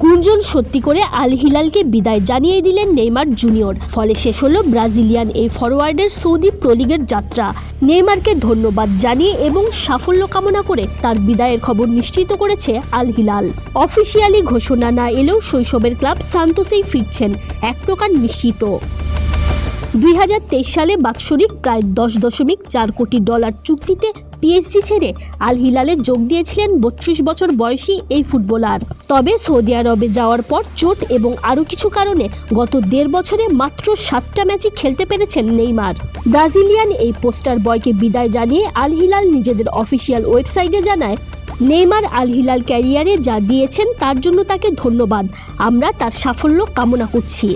গুঞ্জন সত্যি করে আল হিলালকে বিদায় জানিয়ে দিলেন নেইমার জুনিয়র। ফলে শেষ হলো ব্রাজিলিয়ান এই ফরওয়ার্ডের সৌদি প্রলিগের যাত্রা। নেইমারকে ধন্যবাদ জানিয়ে এবং সাফল্য কামনা করে তার বিদায়ের খবর নিশ্চিত করেছে আল হিলাল। অফিসিয়ালি ঘোষণা না এলেও শৈশবের ক্লাব সান্তোসেই ফিরছেন, এক প্রকার নিশ্চিত দুই হাজার তেইশ সালে বাৎসরিক প্রায় দশ দশমিক চার কোটি ডলার চুক্তিতে পিএসজি ছেড়ে আল হিলালে যোগ দিয়েছিলেন বত্রিশ বছর বয়সী এই ফুটবলার। তবে সৌদি আরবে যাওয়ার পর চোট এবং আরও কিছু কারণে গত দেড় বছরে মাত্র সাতটা ম্যাচই খেলতে পেরেছেন নেইমার। ব্রাজিলিয়ান এই পোস্টার বয়কে বিদায় জানিয়ে আল হিলাল নিজেদের অফিসিয়াল ওয়েবসাইটে জানায়, নেইমার আল হিলাল ক্যারিয়ারে যা দিয়েছেন তার জন্য তাকে ধন্যবাদ। আমরা তার সাফল্য কামনা করছি।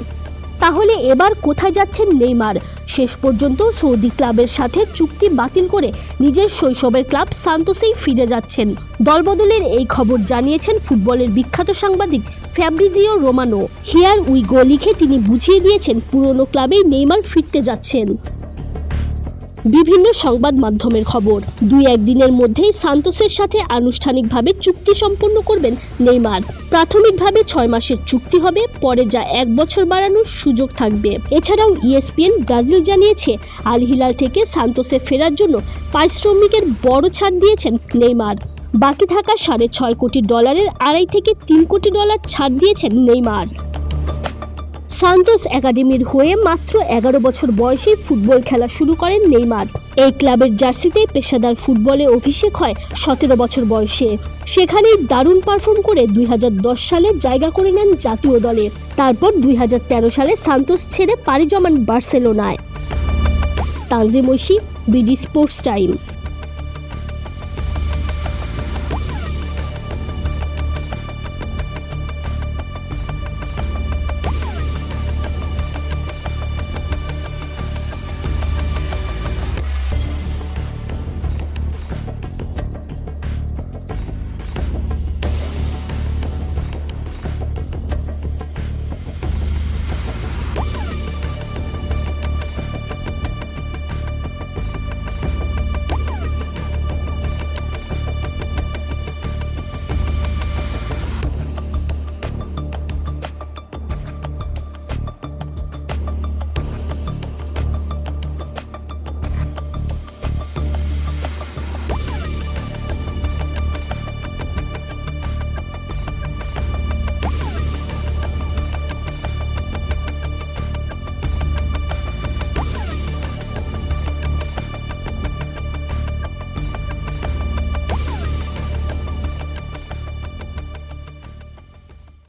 তাহলে এবার কোথায় যাচ্ছেন নেইমার? শেষ পর্যন্ত সৌদি ক্লাবের সাথে চুক্তি বাতিল করে নিজের শৈশবের ক্লাব সান্তোসেই ফিরে যাচ্ছেন। দলবদলের এই খবর জানিয়েছেন ফুটবলের বিখ্যাত সাংবাদিক Fabrizio Romano. Here we go লিখে তিনি বুঝিয়ে দিয়েছেন, পুরনো ক্লাবেই নেইমার ফিরতে যাচ্ছেন। বিভিন্ন সংবাদ মাধ্যমের খবর। দুই একদিনের মধ্যেই সান্তোসের সাথে আনুষ্ঠানিকভাবে চুক্তি সম্পন্ন করবেন নেইমার। প্রাথমিকভাবে ছয় মাসের চুক্তি হবে, পরে যা এক বছর বাড়ানোর সুযোগ থাকবে। এছাড়াও ইএসপিএন ব্রাজিল জানিয়েছে আল হিলাল থেকে সান্তোসে ফেরার জন্য পারিশ্রমিকের বড় ছাড় দিয়েছেন নেইমার। বাকি থাকা সাড়ে ছয় কোটি ডলারের আড়াই থেকে তিন কোটি ডলার ছাড় দিয়েছেন নেইমার। সান্তোস একাডেমির হয়ে মাত্র এগারো বছর বয়সে ফুটবল খেলা শুরু করেন নেইমার। এই ক্লাবের জার্সিতে পেশাদার ফুটবলে অভিষেক হয় সতেরো বছর বয়সে। সেখানেই দারুণ পারফর্ম করে দুই হাজার দশ সালে জায়গা করে নেন জাতীয় দলে। তারপর দুই হাজার তেরো সালে সান্তোস ছেড়ে পাড়ি জমান বার্সেলোনায়। Tanzim Oishi, BD sports time.